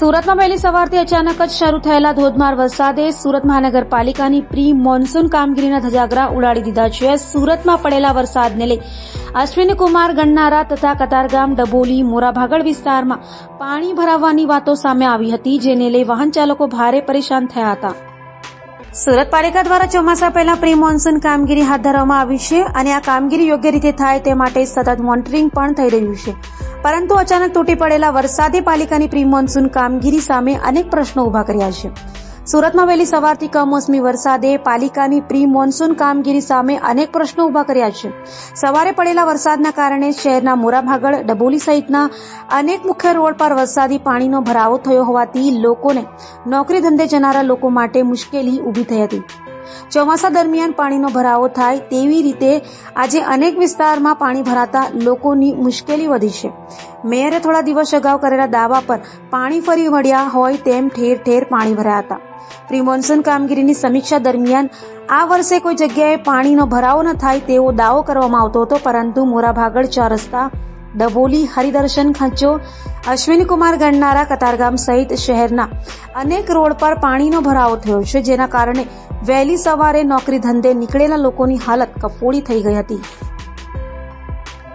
સુરતમાં વહેલી સવારથી અચાનક જ શરૂ થયેલા ધોધમાર વરસાદે સુરત મહાનગરપાલિકાની પ્રી મોન્સૂન કામગીરીના ધજાગરા ઉડાડી દીધા છે. સુરતમાં પડેલા વરસાદને લઈ અશ્વિની કુમાર, ગણનારા તથા કતારગામ ડબોલી મોરાભાગળ વિસ્તારમાં પાણી ભરાવાની વાતો સામે આવી હતી, જેને લઈ વાહન ચાલકો ભારે પરેશાન થયા હતા. સુરત પાલિકા દ્વારા ચોમાસા પહેલા પ્રી મોન્સૂન કામગીરી હાથ ધરવામાં આવી છે અને આ કામગીરી યોગ્ય રીતે થાય તે માટે સતત મોનિટરિંગ પણ થઈ રહ્યું છે. પરંતુ અચાનક તૂટી પડેલા વરસાદે પાલિકાની પ્રી મોન્સૂન કામગીરી સામે અનેક પ્રશ્નો ઊભા કર્યા છે. સુરતમાં વહેલી સવારથી કમોસમી વરસાદે પાલિકાની પ્રી મોન્સૂન કામગીરી સામે અનેક પ્રશ્નો ઊભા કર્યા છે. સવારે પડેલા વરસાદના કારણે શહેરના મોરાભાગળ ડબોલી સહિતના અનેક મુખ્ય રોડ પર વરસાદી પાણીનો ભરાવો થયો હોવાથી લોકોને નોકરી ધંધે જનારા લોકો માટે મુશ્કેલી ઊભી થઈ હતી. ચોમાસા દરમિયાન પાણીનો ભરાવો થાય તેવી રીતે આજે અનેક વિસ્તારમાં પાણી ભરાતા લોકોની મુશ્કેલી વધી છે. મેયરે થોડા દિવસ અગાઉ કરેલા દાવા પર પાણી ફરી વળ્યા હોય તેમ ઠેર ઠેર પાણી ભરાયા હતા. પ્રી મોન્સૂન કામગીરીની સમીક્ષા દરમિયાન આ વર્ષે કોઈ જગ્યાએ પાણીનો ભરાવો ન થાય તેવો દાવો કરવામાં આવતો હતો, પરંતુ મોરાભાગળ ચાર રસ્તા ડબોલી હરિદર્શન ખંચો અશ્વિનીકુમાર ગણનારા કતારગામ સહિત શહેરના અનેક રોડ પર પાણીનો ભરાવો થયો છે, જેના કારણે વહેલી સવારે નોકરી ધંધે નીકળેલા લોકોની હાલત કફોડી થઈ ગઈ હતી.